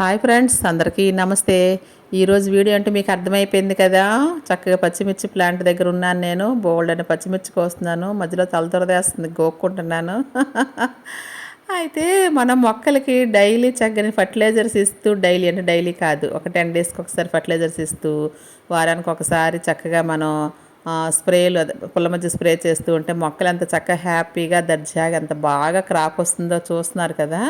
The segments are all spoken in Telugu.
హాయ్ ఫ్రెండ్స్ అందరికీ నమస్తే. ఈరోజు వీడియో అంటే మీకు అర్థమైపోయింది కదా? చక్కగా పచ్చిమిర్చి ప్లాంట్ దగ్గర ఉన్నాను నేను. బోల్డ్ అని పచ్చిమిర్చి కోస్తున్నాను. మధ్యలో తలతొరదేస్తుంది గోక్కుంటున్నాను. అయితే మనం మొక్కలకి డైలీ చక్కని ఫర్టిలైజర్స్ ఇస్తూ డైలీ అంటే డైలీ కాదు ఒక టెన్ డేస్కి ఒకసారి ఫర్టిలైజర్స్ ఇస్తూ వారానికి ఒకసారి చక్కగా మనం స్ప్రేలు పుల్ల మధ్య స్ప్రే చేస్తూ ఉంటే మొక్కలు ఎంత చక్కగా హ్యాపీగా దర్జాగా ఎంత బాగా క్రాప్ వస్తుందో చూస్తున్నారు కదా?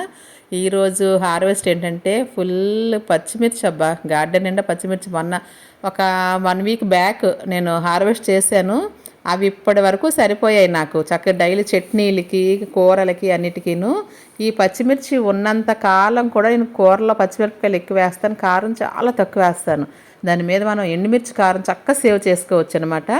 ఈరోజు హార్వెస్ట్ ఏంటంటే ఫుల్ పచ్చిమిర్చి అబ్బా. గార్డెన్ నిండా పచ్చిమిర్చి. మొన్న ఒక వన్ వీక్ బ్యాక్ నేను హార్వెస్ట్ చేశాను. అవి ఇప్పటి వరకు సరిపోయాయి నాకు. చక్కగా డైలీ చట్నీలకి కూరలకి అన్నిటికీను. ఈ పచ్చిమిర్చి ఉన్నంత కాలం కూడా నేను కూరలో పచ్చిమిరపకాయలు ఎక్కువ వేస్తాను. కారం చాలా తక్కువ వేస్తాను. దాని మీద మనం ఎండుమిర్చి కారం చక్కగా సేవ్ చేసుకోవచ్చు అనమాట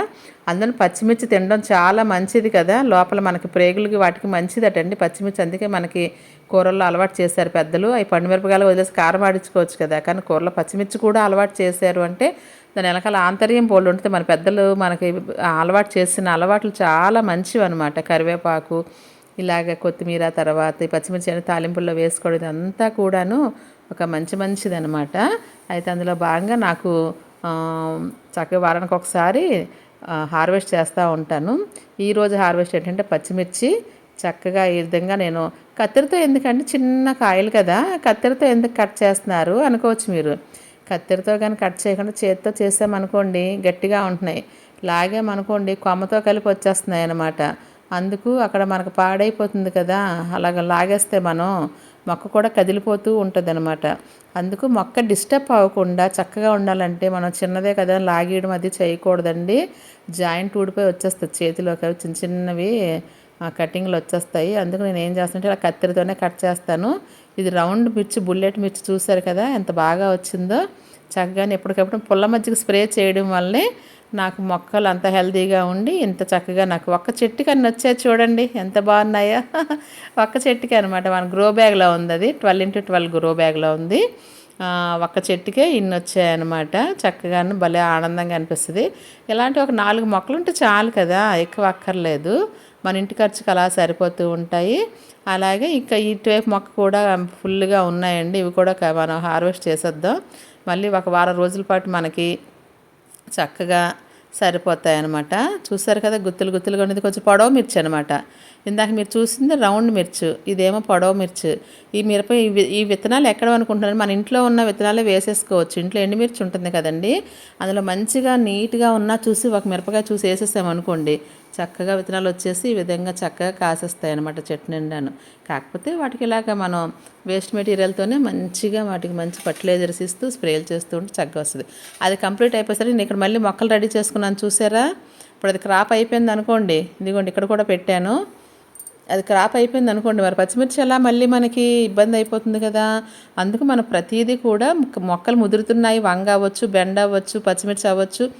అందులో పచ్చిమిర్చి తినడం చాలా మంచిది కదా. లోపల మనకి ప్రేగులకి వాటికి మంచిదటండి. పచ్చిమిర్చి అందుకే మనకి కూరల్లో అలవాటు చేశారు పెద్దలు. అవి పండుమిరపకాయలు వదిలేసి కారం ఆడించుకోవచ్చు కదా. కానీ కూరలో పచ్చిమిర్చి కూడా అలవాటు చేశారు అంటే దాని వెనకాల ఆంతర్యం పోళ్ళు ఉంటుంది. మన పెద్దలు మనకి అలవాటు చేసిన అలవాట్లు చాలా మంచివి అనమాట కరివేపాకు ఇలాగ కొత్తిమీర తర్వాత ఈ పచ్చిమిర్చి తాలింపుల్లో వేసుకోవడం అంతా కూడాను ఒక మంచి మంచిది అనమాట అయితే అందులో భాగంగా నాకు చక్కగా వారానికి ఒకసారి హార్వెస్ట్ చేస్తూ ఉంటాను. ఈరోజు హార్వెస్ట్ ఏంటంటే పచ్చిమిర్చి. చక్కగా ఈ విధంగా నేను కత్తెరతో ఎందుకంటే చిన్న కాయలు కదా కత్తెరతో ఎందుకు కట్ చేస్తున్నారు అనుకోవచ్చు మీరు. కత్తెరతో కానీ కట్ చేయకుండా చేతితో చేసామనుకోండి గట్టిగా ఉంటున్నాయి. లాగామనుకోండి కొమ్మతో కలిపి వచ్చేస్తున్నాయి అన్నమాట అందుకు అక్కడ మనకు పాడైపోతుంది కదా అలాగ లాగేస్తే మనం మొక్క కూడా కదిలిపోతూ ఉంటుంది అనమాట అందుకు మొక్క డిస్టర్బ్ అవ్వకుండా చక్కగా ఉండాలంటే మనం చిన్నదే కదా లాగేయడం అది చేయకూడదండి. జాయింట్ ఊడిపోయి వచ్చేస్తుంది చేతిలోకి అవి చిన్న చిన్నవి ఆ కటింగ్లు వచ్చేస్తాయి. అందుకు నేను ఏం చేస్తానంటే ఇలా కత్తెరతోనే కట్ చేస్తాను. ఇది రౌండ్ మిర్చి బుల్లెట్ మిర్చి చూసారు కదా ఎంత బాగా వచ్చిందో. చక్కగానే ఎప్పటికప్పుడు పుల్ల మజ్జిగ స్ప్రే చేయడం వల్లే నాకు మొక్కలు అంత హెల్తీగా ఉండి ఇంత చక్కగా నాకు ఒక్క చెట్టుకి అన్ని వచ్చాయి చూడండి. ఎంత బాగున్నాయో. ఒక్క చెట్టుకి అనమాట మన గ్రో బ్యాగ్లో ఉంది అది. ట్వెల్వ్ ఇంటూ ట్వెల్వ్ గ్రో బ్యాగ్లో ఉంది. ఒక్క చెట్టుకే ఇన్ని వచ్చాయన్నమాట చక్కగాను భలే ఆనందంగా అనిపిస్తుంది. ఇలాంటి ఒక నాలుగు మొక్కలు ఉంటే చాలు కదా. ఎక్కువ అక్కర్లేదు. మన ఇంటి ఖర్చుకు అలా సరిపోతూ ఉంటాయి. అలాగే ఇంకా ఇటువైపు మొక్క కూడా ఫుల్గా ఉన్నాయండి. ఇవి కూడా మనం హార్వెస్ట్ చేసేద్దాం. మళ్ళీ ఒక వారం రోజుల పాటు మనకి చక్కగా సరిపోతాయి అనమాట చూసారు కదా గుత్తులు గుత్తులుగా ఉండేది కొంచెం పొడవ మిర్చి అనమాట ఇందాక మీరు చూసింది రౌండ్ మిర్చి ఇదేమో పొడవ మిర్చి. ఈ మిరప ఈ ఈ విత్తనాలు ఎక్కడ అనుకుంటున్నారు? మన ఇంట్లో ఉన్న విత్తనాలే వేసేసుకోవచ్చు. ఇంట్లో ఎండుమిర్చి ఉంటుంది కదండి. అందులో మంచిగా నీట్గా ఉన్నా చూసి ఒక మిరపకాయ చూసి వేసేసామనుకోండి చక్కగా విత్తనాలు వచ్చేసి ఈ విధంగా చక్కగా కాసేస్తాయి అనమాట చెట్టు నిండాను. కాకపోతే వాటికి ఇలాగ మనం వేస్ట్ మెటీరియల్తోనే మంచిగా వాటికి మంచి ఫర్టిలైజర్స్ ఇస్తూ స్ప్రేలు చేస్తూ ఉంటే చక్కగా వస్తుంది. అది కంప్లీట్ అయిపోయేసరికి నేను ఇక్కడ మళ్ళీ మొక్కలు రెడీ చేసుకున్నాను చూసారా? ఇప్పుడు అది క్రాప్ అయిపోయింది అనుకోండి. ఇదిగోండి ఇక్కడ కూడా పెట్టాను. అది క్రాప్ అయిపోయింది అనుకోండి. మరి పచ్చిమిర్చి ఎలా మళ్ళీ మనకి ఇబ్బంది అయిపోతుంది కదా? అందుకు మనం ప్రతిదీ కూడా మొక్కలు ముదురుతున్నాయి. వంగ అవ్వచ్చు బెండ అవ్వచ్చు పచ్చిమిర్చి అవ్వచ్చు.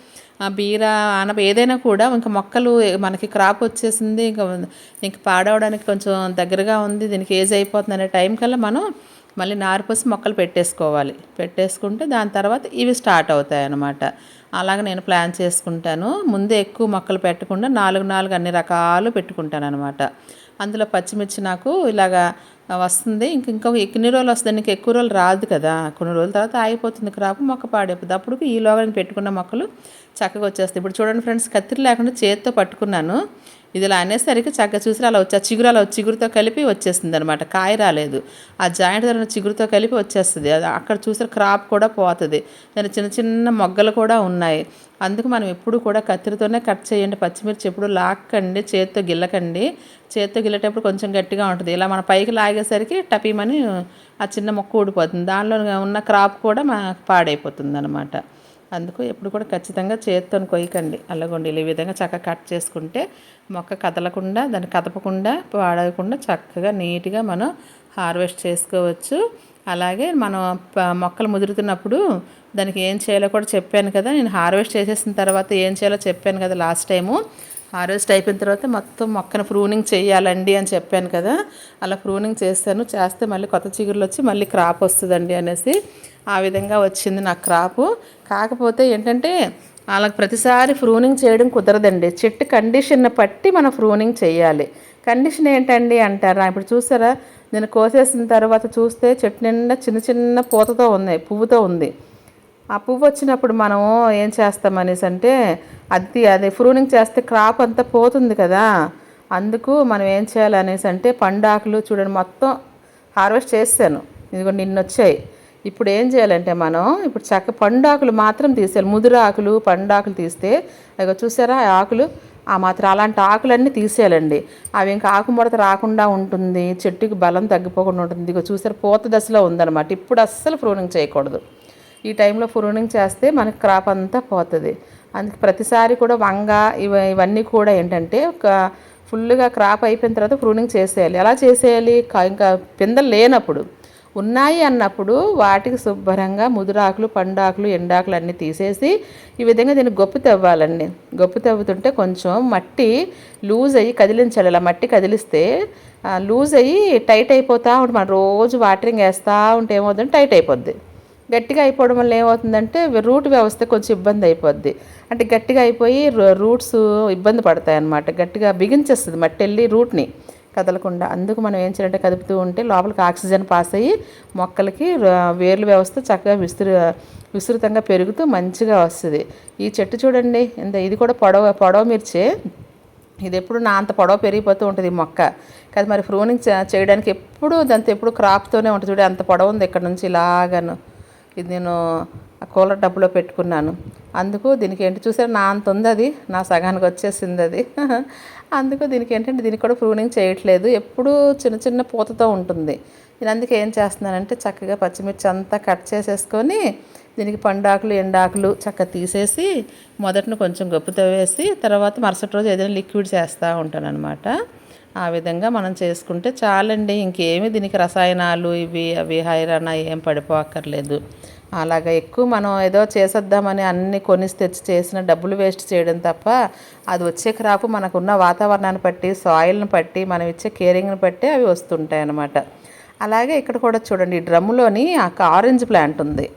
బీర ఆనప ఏదైనా కూడా ఇంకా మొక్కలు మనకి క్రాప్ వచ్చేసింది ఇంకా ఇంక పాడవడానికి కొంచెం దగ్గరగా ఉంది దీనికి ఏజ్ అయిపోతుంది అనే టైం కల్లా మనం మళ్ళీ నారు పోసి మొక్కలు పెట్టేసుకోవాలి. పెట్టేసుకుంటే దాని తర్వాత ఇవి స్టార్ట్ అవుతాయి అన్నమాట అలాగ నేను ప్లాన్ చేసుకుంటాను. ముందే ఎక్కువ మొక్కలు పెట్టకుండా నాలుగు నాలుగు అన్ని రకాలు పెట్టుకుంటాను అనమాట అందులో పచ్చిమిర్చి నాకు ఇలాగా వస్తుంది. ఇంక ఇంకొక ఎన్ని రోజులు వస్తుంది. నీకు ఎక్కువ రోజులు రాదు కదా. కొన్ని రోజుల తర్వాత ఆగిపోతుంది క్రాప్ మొక్క పాడైపోతుంది అప్పుడు ఈలోగా నేను పెట్టుకున్న మొక్కలు చక్కగా వచ్చేస్తాయి. ఇప్పుడు చూడండి ఫ్రెండ్స్ కత్తిరి లేకుండా చేతితో పట్టుకున్నాను. ఇది ఇలా అనేసరికి చక్కగా చూసి అలా వచ్చి ఆ చిగురు అలా చిగురుతో కలిపి వచ్చేస్తుంది అనమాట కాయ రాలేదు. ఆ జాయింట్ ధర చిగురుతో కలిపి వచ్చేస్తుంది. అది అక్కడ చూసిన క్రాప్ కూడా పోతుంది. దాని చిన్న చిన్న మొగ్గలు కూడా ఉన్నాయి. అందుకు మనం ఎప్పుడు కూడా కత్తిరితోనే కట్ చేయండి. పచ్చిమిర్చి ఎప్పుడు లాక్కండి చేత్తో గిల్లకండి. చేత్తో గిల్లేటప్పుడు కొంచెం గట్టిగా ఉంటుంది. ఇలా మన పైకి లాగేసరికి టపీమని ఆ చిన్న మొక్క ఊడిపోతుంది. దానిలో ఉన్న క్రాప్ కూడా మనకు పాడైపోతుంది అనమాట అందుకు ఎప్పుడు కూడా ఖచ్చితంగా చేతితో కొయ్యకండి. అల్లగొండి. ఈ విధంగా చక్కగా కట్ చేసుకుంటే మొక్క కదలకుండా దాన్ని కదపకుండా పాడకుండా చక్కగా నీట్గా మనం హార్వెస్ట్ చేసుకోవచ్చు. అలాగే మనం మొక్కలు ముదురుతున్నప్పుడు దానికి ఏం చేయాలో కూడా చెప్పాను కదా. నేను హార్వెస్ట్ చేసేసిన తర్వాత ఏం చేయాలో చెప్పాను కదా లాస్ట్ టైము. హార్వెస్ట్ అయిపోయిన తర్వాత మొత్తం మొక్కను ప్రూనింగ్ చేయాలండి అని చెప్పాను కదా. అలా ప్రూనింగ్ చేస్తాను చేస్తే మళ్ళీ కొత్త చిగురులు వచ్చి మళ్ళీ క్రాప్ వస్తుందండి అనేసి. ఆ విధంగా వచ్చింది నా క్రాపు. కాకపోతే ఏంటంటే వాళ్ళకి ప్రతిసారి ఫ్రూనింగ్ చేయడం కుదరదండి. చెట్టు కండిషన్ పట్టి మనం ఫ్రూనింగ్ చేయాలి. కండిషన్ ఏంటండి అంటారా? ఇప్పుడు చూసారా? నేను కోసేసిన తర్వాత చూస్తే చెట్టు నిండా చిన్న చిన్న పూతతో ఉన్నాయి పువ్వుతో ఉంది. ఆ పువ్వు వచ్చినప్పుడు మనం ఏం చేస్తాం అనేసి అంటే అది అది ఫ్రూనింగ్ చేస్తే క్రాప్ అంతా పోతుంది కదా. అందుకు మనం ఏం చేయాలనేసి అంటే పండాకులు చూడండి మొత్తం హార్వెస్ట్ చేశాను ఇదిగో నిన్న వచ్చాయి ఇప్పుడు ఏం చేయాలంటే మనం ఇప్పుడు చక్క పండాకులు మాత్రం తీసేయాలి. ముదురు ఆకులు పండాకులు తీస్తే ఇక చూసారా ఆకులు? ఆ మాత్రం అలాంటి ఆకులన్నీ తీసేయాలండి. అవి ఇంకా ఆకుముడత రాకుండా ఉంటుంది చెట్టుకి బలం తగ్గిపోకుండా ఉంటుంది. ఇక చూసారు పూత దశలో ఉందన్నమాట. ఇప్పుడు అస్సలు ఫ్రూనింగ్ చేయకూడదు. ఈ టైంలో ప్రూనింగ్ చేస్తే మనకి క్రాప్ అంతా పోతుంది. అందుకే ప్రతిసారి కూడా వంగ ఇవ ఇవన్నీ కూడా ఏంటంటే ఒక ఫుల్గా క్రాప్ అయిపోయిన తర్వాత ప్రూనింగ్ చేసేయాలి. ఎలా చేసేయాలి? ఇంకా పిందెలు లేనప్పుడు. ఉన్నాయి అన్నప్పుడు వాటికి శుభ్రంగా ముదురాకులు పండాకులు ఎండాకులు అన్నీ తీసేసి ఈ విధంగా దీన్ని గొప్ప తవ్వాలండి. గొప్ప తవ్వుతుంటే కొంచెం మట్టి లూజ్ అయ్యి కదిలించాలి. అలా మట్టి కదిలిస్తే లూజ్ అయ్యి టైట్ అయిపోతూ ఉంటుంది మనం రోజు వాటరింగ్ వేస్తూ ఉంటే ఏమవుతుందంటే టైట్ అయిపోద్ది. గట్టిగా అయిపోవడం వల్ల ఏమవుతుందంటే రూట్ వ్యవస్థ కొంచెం ఇబ్బంది అయిపోద్ది. అంటే గట్టిగా అయిపోయి రూ- రూట్స్ ఇబ్బంది పడతాయి అన్నమాట గట్టిగా బిగించేస్తుంది మట్టి వెళ్ళి రూట్ని. కదలకుండా. అందుకు మనం ఏం చేయాలంటే కదుపుతూ ఉంటే లోపలికి ఆక్సిజన్ పాస్ అయ్యి మొక్కలకి వేర్ల వ్యవస్థ చక్కగా విస్తృ విస్తృతంగా పెరుగుతూ మంచిగా వస్తుంది. ఈ చెట్టు చూడండి ఇంత ఇది కూడా పొడవ పొడవ మిర్చే. ఇది ఎప్పుడు నా అంత పొడవ పెరిగిపోతూ ఉంటుంది ఈ మొక్క. కాదు మరి ఫ్రూనింగ్ చేయడానికి ఎప్పుడు దాంతో ఎప్పుడు క్రాప్తోనే ఉంటుంది చూడు అంత పొడవ ఉంది ఇక్కడ నుంచి ఇలాగను. ఇది నేను ఆ కూలర్ డబ్బులో పెట్టుకున్నాను. అందుకు దీనికి ఏంటి చూసారు నా అంత ఉంది అది. నా సగానికి వచ్చేసింది అది. అందుకు దీనికి ఏంటంటే దీనికి కూడా ప్రూనింగ్ చేయట్లేదు. ఎప్పుడూ చిన్న చిన్న పూతతో ఉంటుంది. నేను అందుకే ఏం చేస్తున్నానంటే చక్కగా పచ్చిమిర్చి అంతా కట్ చేసేసుకొని దీనికి పండాకులు ఎండాకులు చక్కగా తీసేసి మొదటను కొంచెం గొప్పతో వేసి తర్వాత మరుసటి రోజు ఏదైనా లిక్విడ్ చేస్తూ ఉంటాను అనమాట ఆ విధంగా మనం చేసుకుంటే చాలండి. ఇంకేమి దీనికి రసాయనాలు ఇవి అవి హైరాణ ఏం పడిపోక్కర్లేదు. అలాగా ఎక్కువ మనం ఏదో చేసేద్దామని అన్ని కొనిసి తెచ్చి చేసిన డబ్బులు వేస్ట్ చేయడం తప్ప అది వచ్చే క్రాప్ మనకున్న వాతావరణాన్ని బట్టి సాయిల్ని బట్టి మనం ఇచ్చే కేరింగ్ని బట్టి అవి వస్తుంటాయి అన్నమాట. అలాగే ఇక్కడ కూడా చూడండి ఈ డ్రమ్ములోని ఒక ఆరెంజ్ ప్లాంట్ ఉంది.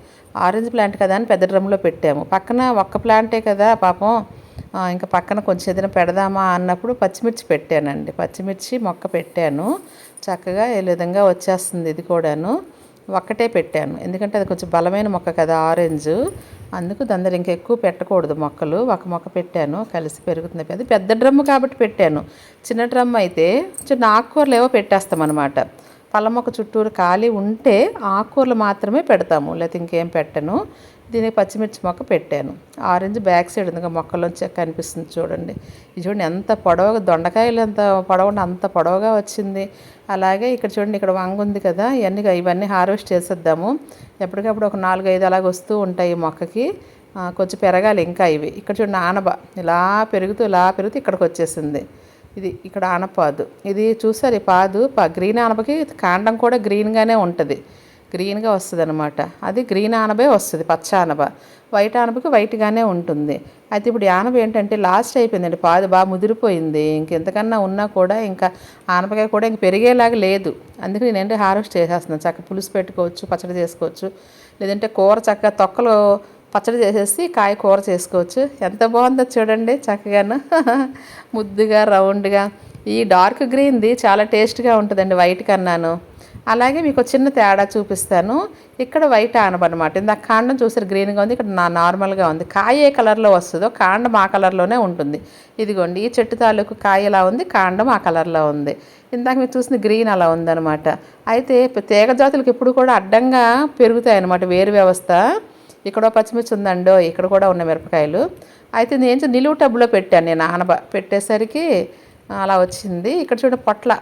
ఆరెంజ్ ప్లాంట్ కదా అని పెద్ద డ్రమ్లో పెట్టాము. పక్కన ఒక్క ప్లాంటే కదా పాపం. ఇంకా పక్కన కొంచెం ఏదైనా పెడదామా అన్నప్పుడు పచ్చిమిర్చి పెట్టానండి. పచ్చిమిర్చి మొక్క పెట్టాను. చక్కగా ఏ విధంగా వచ్చేస్తుంది ఇది కూడాను. ఒక్కటే పెట్టాను. ఎందుకంటే అది కొంచెం బలమైన మొక్క కదా ఆరెంజ్. అందుకు దాని ఇంకా ఎక్కువ పెట్టకూడదు మొక్కలు. ఒక మొక్క పెట్టాను కలిసి పెరుగుతుంది. అది పెద్ద డ్రమ్ము కాబట్టి పెట్టాను. చిన్న డ్రమ్ అయితే చిన్న ఆకుకూరలు ఏవో పెట్టేస్తాం అనమాట పళ్ళ మొక్క చుట్టూరు ఖాళీ ఉంటే ఆకుకూరలు మాత్రమే పెడతాము. లేకపోతే ఇంకేం పెట్టను. దీనికి పచ్చిమిర్చి మొక్క పెట్టాను. ఆరెంజ్ బ్యాక్ సైడ్ ఉంది. ఇంకా మొక్కలోంచి కనిపిస్తుంది చూడండి. ఇది చూడండి ఎంత పొడవుగా దొండకాయలు ఎంత పొడవుండి అంత పొడవుగా వచ్చింది. అలాగే ఇక్కడ చూడండి ఇక్కడ వంగ ఉంది కదా. ఇవన్నీ ఇవన్నీ హార్వెస్ట్ చేసేద్దాము. ఎప్పటికప్పుడు ఒక నాలుగు ఐదు అలాగ వస్తూ ఉంటాయి ఈ మొక్కకి. కొంచెం పెరగాలి ఇంకా ఇవి. ఇక్కడ చూడండి ఆనబ ఇలా పెరుగుతూ ఇలా పెరుగుతూ ఇక్కడికి వచ్చేసింది. ఇది ఇక్కడ ఆనపాదు. ఇది చూసారు ఈ పాదు పా గ్రీన్ ఆనపకి కాండం కూడా గ్రీన్గానే ఉంటుంది. గ్రీన్గా వస్తుంది అనమాట అది గ్రీన్ ఆనబే వస్తుంది పచ్చ ఆనబ వైట్ ఆనపకి వైట్గానే ఉంటుంది. అయితే ఇప్పుడు ఆనబ ఆనప ఏంటంటే లాస్ట్ అయిపోయిందండి. పాదు బాగా ముదిరిపోయింది. ఇంకెంతకన్నా ఉన్నా కూడా ఇంకా ఆనపకాయ కూడా ఇంక పెరిగేలాగా లేదు. అందుకే నేనంటే హార్వెస్ట్ చేసేస్తున్నాను. చక్కగా పులుసు పెట్టుకోవచ్చు పచ్చడి చేసుకోవచ్చు. లేదంటే కూర చక్కగా తొక్కలు పచ్చడి చేసేసి కాయ కూర చేసుకోవచ్చు. ఎంత బాగుందో చూడండి చక్కగాను. ముద్దుగా రౌండ్గా. ఈ డార్క్ గ్రీన్ది చాలా టేస్ట్గా ఉంటుందండి వైట్ కన్నాను. అలాగే మీకు చిన్న తేడా చూపిస్తాను. ఇక్కడ వైట్ ఆనబనమాట ఇందాక కాండం చూసారు గ్రీన్గా ఉంది. ఇక్కడ నా నార్మల్గా ఉంది. కాయ ఏ కలర్లో వస్తుందో కాండం ఆ కలర్లోనే ఉంటుంది. ఇదిగోండి ఈ చెట్టు తాలూకు కాయ ఎలా ఉంది? కాండం ఆ కలర్లో ఉంది. ఇందాక మీరు చూసిన గ్రీన్ అలా ఉందనమాట అయితే తీగ జాతులకు ఎప్పుడు కూడా అడ్డంగా పెరుగుతాయి అన్నమాట వేరు వ్యవస్థ. ఇక్కడ పచ్చిమిర్చి ఉందండో ఇక్కడ కూడా ఉన్న మిరపకాయలు. అయితే నేను నిలువు టబ్బులో పెట్టాను నేను ఆనబ పెట్టేసరికి అలా వచ్చింది. ఇక్కడ చూడ పొట్ల.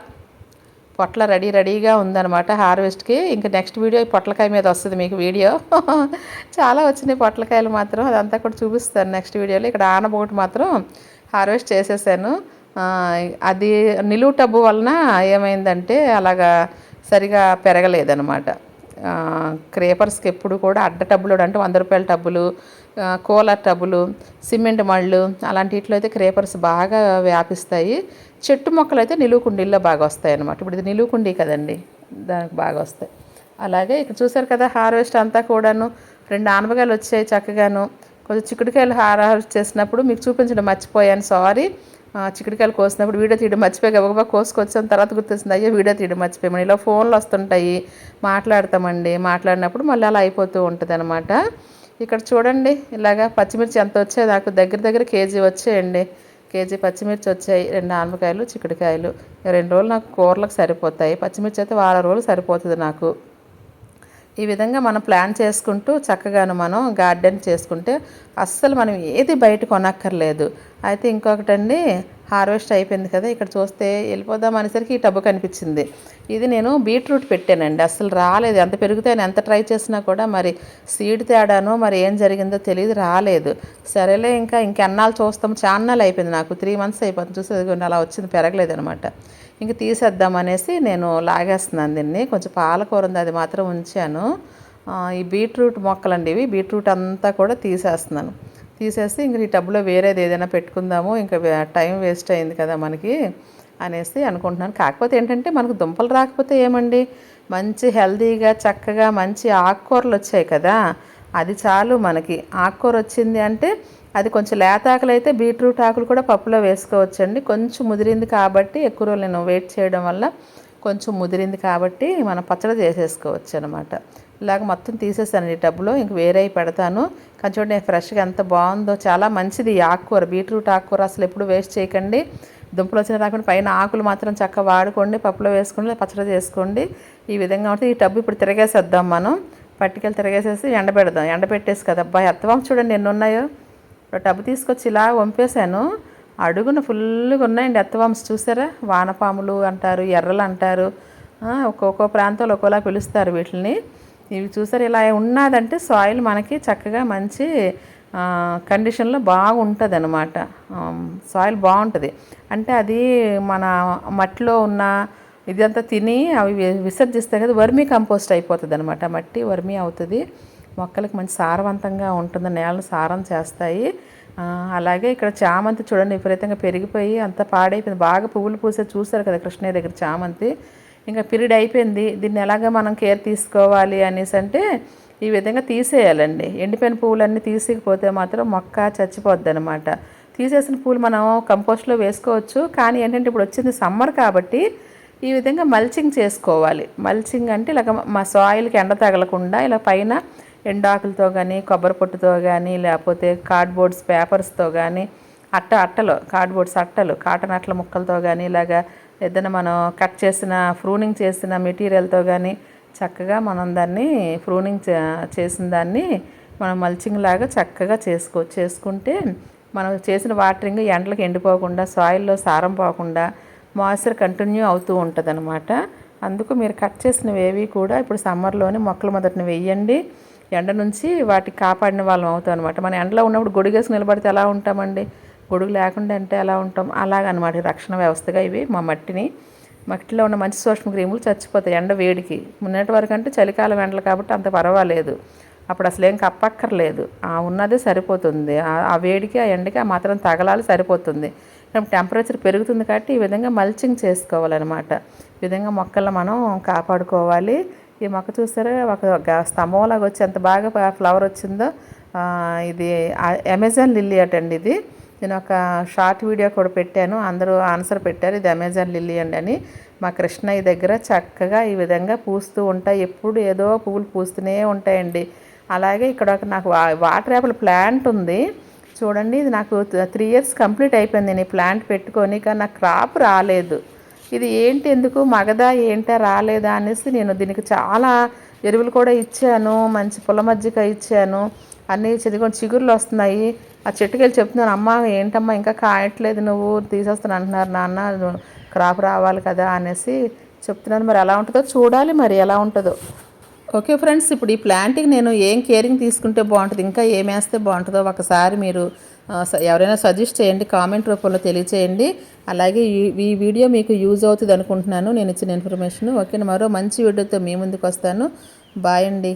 పొట్ల రెడీ రెడీగా ఉందన్నమాట హార్వెస్ట్కి. ఇంకా నెక్స్ట్ వీడియో పొట్లకాయ మీద వస్తుంది మీకు వీడియో. చాలా వచ్చినాయి పొట్లకాయలు మాత్రం. అదంతా కూడా చూపిస్తాను నెక్స్ట్ వీడియోలో. ఇక్కడ ఆనబోటు మాత్రం హార్వెస్ట్ చేసేసాను. అది నిలువు టబ్బు వలన ఏమైందంటే అలాగా సరిగా పెరగలేదన్నమాట. క్రేపర్స్కి ఎప్పుడు కూడా అడ్డ టబ్బులు అంటే వంద రూపాయల టబ్బులు ఆ, కూలర్ టబ్బులు సిమెంట్ మళ్ళు అలాంటి వీటిలో అయితే క్రేపర్స్ బాగా వ్యాపిస్తాయి. చెట్టు మొక్కలు అయితే నిలువు కుండీల్లో బాగా వస్తాయి అన్నమాట. ఇప్పుడు ఇది నిలువు కుండీ కదండి దానికి బాగా వస్తాయి. అలాగే ఇక్కడ చూసారు కదా హార్వెస్ట్ అంతా కూడాను రెండు ఆనపకాయలు వచ్చాయి చక్కగాను. కొంచెం చిక్కుడుకాయలు హార్వెస్ట్ చేసినప్పుడు మీకు చూపించడం మర్చిపోయాను సారీ. చిక్కుడుకాయలు కోసినప్పుడు వీడియో తీయడం మర్చిపోయి గబగబా కోసుకొచ్చాం తర్వాత గుర్తొస్తుంది అయ్యో వీడియో తీయడం మర్చిపోయామని ఇలా ఫోన్లు వస్తుంటాయి మాట్లాడతామండి. మాట్లాడినప్పుడు మళ్ళీ అలా అయిపోతూ ఉంటుంది అనమాట ఇక్కడ చూడండి ఇలాగా పచ్చిమిర్చి ఎంత వచ్చాయి నాకు దగ్గర దగ్గర కేజీ వచ్చాయండి. కేజీ పచ్చిమిర్చి వచ్చాయి రెండు ఆనపకాయలు చిక్కుడుకాయలు. రెండు రోజులు నాకు కూరలకు సరిపోతాయి. పచ్చిమిర్చి అయితే వారం రోజులు సరిపోతుంది నాకు. ఈ విధంగా మనం ప్లాన్ చేసుకుంటూ చక్కగాను మనం గార్డెన్ చేసుకుంటే అస్సలు మనం ఏది బయట కొనక్కర్లేదు. అయితే ఇంకొకటండి హార్వెస్ట్ అయిపోయింది కదా ఇక్కడ చూస్తే వెళ్ళిపోదాం అనేసరికి ఈ టబ్బు కనిపించింది. ఇది నేను బీట్రూట్ పెట్టానండి అస్సలు రాలేదు. ఎంత పెరుగుతాయని ఎంత ట్రై చేసినా కూడా మరి సీడ్ తేడానో మరి ఏం జరిగిందో తెలియదు రాలేదు. సరేలే ఇంకా ఇంకెన్నాళ్ళు చూస్తాం. చాన్నాళ్ళు అయిపోయింది నాకు త్రీ మంత్స్ అయిపోతుంది. చూసి అలా వచ్చింది పెరగలేదు అనమాట ఇంక తీసేద్దాం అనేసి నేను లాగేస్తున్నాను దీన్ని. కొంచెం పాలకూర ఉంది అది మాత్రం ఉంచాను. ఈ బీట్రూట్ మొక్కలండి ఇవి. బీట్రూట్ అంతా కూడా తీసేస్తున్నాను. తీసేసి ఇంక ఈ టబ్లో వేరేది ఏదైనా పెట్టుకుందాము. ఇంకా టైం వేస్ట్ అయింది కదా మనకి అనేసి అనుకుంటున్నాను. కాకపోతే ఏంటంటే మనకు దుంపలు రాకపోతే ఏమండి? మంచి హెల్దీగా చక్కగా మంచి ఆకుకూరలు వచ్చాయి కదా. అది చాలు మనకి. ఆకుకూర వచ్చింది అంటే అది కొంచెం లేత ఆకులు అయితే బీట్రూట్ ఆకులు కూడా పప్పులో వేసుకోవచ్చండి. కొంచెం ముదిరింది కాబట్టి ఎక్కువ రోజులు నేను వెయిట్ చేయడం వల్ల కొంచెం ముదిరింది కాబట్టి మనం పచ్చడి చేసేసుకోవచ్చు అనమాట ఇలాగ మొత్తం తీసేసాను ఈ టబ్లో ఇంక వేరే పెడతాను. కానీ చూడండి ఫ్రెష్గా ఎంత బాగుందో. చాలా మంచిది ఆకుకూర. బీట్రూట్ ఆకుకూర అసలు ఎప్పుడు వేస్ట్ చేయకండి. దుంపలు వచ్చిన రాకుండా పైన ఆకులు మాత్రం చక్కగా వాడుకోండి. పప్పులో వేసుకోండి పచ్చడి చేసుకోండి. ఈ విధంగా ఉంటే ఈ టబ్ ఇప్పుడు తిరగేసేద్దాం మనం. పట్టుకెళ్ళి తిరగేసేసి ఎండబెడదాం. ఎండబెట్టేసి కదా అబ్బాయి అత్తవాం చూడండి ఎన్ని ఉన్నాయో. టబ్ తీసుకొచ్చి ఇలా వంపేశాను. అడుగున ఫుల్గా ఉన్నాయండి ఎత్తవాంస్ చూసారా? వానపాములు అంటారు ఎర్రలు అంటారు. ఒక్కొక్క ప్రాంతంలో ఒక్కోలా పిలుస్తారు వీటిని ఇవి చూసారు? ఇలా ఉన్నదంటే సాయిల్ మనకి చక్కగా మంచి కండిషన్లో బాగుంటుంది అనమాట సాయిల్ బాగుంటుంది. అంటే అది మన మట్టిలో ఉన్న ఇదంతా తిని అవి విసర్జిస్తే కదా వర్మీ కంపోస్ట్ అయిపోతుంది అనమాట మట్టి వర్మీ అవుతుంది. మొక్కలకు మంచి సారవంతంగా ఉంటుంది నేలను సారం చేస్తాయి. అలాగే ఇక్కడ చామంతి చూడండి విపరీతంగా పెరిగిపోయి అంత పాడైపోయింది. బాగా పువ్వులు పూసే చూస్తారు కదా కృష్ణయ్య దగ్గర చామంతి. ఇంకా పీరియడ్ అయిపోయింది. దీన్ని ఎలాగ మనం కేర్ తీసుకోవాలి అనేసి అంటే ఈ విధంగా తీసేయాలండి. ఎండిపోయిన పువ్వులన్నీ తీసేయకపోతే మాత్రం మొక్క చచ్చిపోద్ది అనమాట తీసేసిన పూలు మనం కంపోస్ట్లో వేసుకోవచ్చు. కానీ ఏంటంటే ఇప్పుడు వచ్చింది సమ్మర్ కాబట్టి ఈ విధంగా మల్చింగ్ చేసుకోవాలి. మల్చింగ్ అంటే ఇలాగ మా సాయిల్కి ఎండ తగలకుండా ఇలా పైన ఎండాకులతో కానీ కొబ్బరి పొట్టుతో కానీ లేకపోతే కార్డ్బోర్డ్స్ పేపర్స్తో కానీ అట్ట అట్టలు కార్డ్బోర్డ్స్ అట్టలు కాటన్ అట్టల ముక్కలతో కానీ ఇలాగా ఏదైనా మనం కట్ చేసిన ఫ్రూనింగ్ చేసిన మెటీరియల్తో కానీ చక్కగా మనం దాన్ని ఫ్రూనింగ్ చే- చేసిన దాన్ని మనం మల్చింగ్ లాగా చక్కగా చేసుకో చేసుకుంటే మనం చేసిన వాటరింగ్ ఎండలకు ఎండిపోకుండా సాయిల్లో సారం పోకుండా మాయిశ్చర్ కంటిన్యూ అవుతూ ఉంటుంది అందుకు మీరు కట్ చేసినవి ఏవి కూడా ఇప్పుడు సమ్మర్లోనే మొక్కల మొదటిని వెయ్యండి ఎండ నుంచి వాటికి కాపాడిన వాళ్ళం అవుతాం అనమాట మన ఎండలో ఉన్నప్పుడు గొడుగేసి నిలబడితే ఎలా ఉంటామండి? గొడుగు లేకుండా అంటే ఎలా ఉంటాం? అలాగనమాట రక్షణ వ్యవస్థగా ఇవి మా మట్టిని. మట్టిలో ఉన్న మంచి సూక్ష్మ క్రిములు చచ్చిపోతాయి ఎండ వేడికి. మొన్నటి వరకు అంటే చలికాలం ఎండలు కాబట్టి అంత పర్వాలేదు. అప్పుడు అసలు ఏం కప్పక్కర్లేదు. ఆ ఉన్నదే సరిపోతుంది. ఆ- ఆ వేడికి ఆ ఎండకి ఆ మాత్రం తగలాలి సరిపోతుంది. టెంపరేచర్ పెరుగుతుంది కాబట్టి ఈ విధంగా మల్చింగ్ చేసుకోవాలన్నమాట. ఈ విధంగా మొక్కలను మనం కాపాడుకోవాలి. ఈ మొక్క చూసారా ఒక స్తంభంలాగా వచ్చి ఎంత బాగా ఫ్లవర్ వచ్చిందో. ఇది అమెజాన్ లిల్లీ అటండి ఇది. నేను ఒక షార్ట్ వీడియో కూడా పెట్టాను. అందరూ ఆన్సర్ పెట్టారు ఇది అమెజాన్ లిల్లీ అండి అని. మా కృష్ణయ్య దగ్గర చక్కగా ఈ విధంగా పూస్తూ ఉంటాయి. ఎప్పుడు ఏదో పువ్వులు పూస్తూనే ఉంటాయండి. అలాగే ఇక్కడ ఒక నాకు వా- వాటర్ యాపిల్ ప్లాంట్ ఉంది. చూడండి ఇది నాకు త్రీ ఇయర్స్ కంప్లీట్ అయిపోయింది. నేను ఈ ప్లాంట్ పెట్టుకొని కానీ నాకు క్రాప్ రాలేదు. ఇది ఏంటి ఎందుకు? మగదా ఏంటా? రాలేదా? అనేసి నేను దీనికి చాలా ఎరువులు కూడా ఇచ్చాను. మంచి పుల్ల మజ్జిగ ఇచ్చాను. అన్నీ చిదిగొని చిగుర్లు వస్తున్నాయి. ఆ చెట్టుకి వెళ్ళి చెప్తున్నాను అమ్మ ఏంటమ్మా ఇంకా కాయట్లేదు నువ్వు తీసేస్తాను అంటున్నారు నాన్న. క్రాప్ రావాలి కదా అనేసి చెప్తున్నాను. మరి ఎలా ఉంటుందో చూడాలి మరి ఎలా ఉంటుందో. ఓకే ఫ్రెండ్స్ ఇప్పుడు ఈ ప్లాంట్కి నేను ఏం కేరింగ్ తీసుకుంటే బాగుంటుంది ఇంకా ఏమేస్తే బాగుంటుందో ఒకసారి మీరు ఎవరైనా సజెస్ట్ చేయండి కామెంట్ రూపంలో తెలియచేయండి. అలాగే ఈ ఈ వీడియో మీకు యూజ్ అవుతుంది అనుకుంటున్నాను నేను ఇచ్చిన ఇన్ఫర్మేషన్. ఓకే మరో మంచి వీడియోతో మీ ముందుకు వస్తాను. బాయ్ అండి.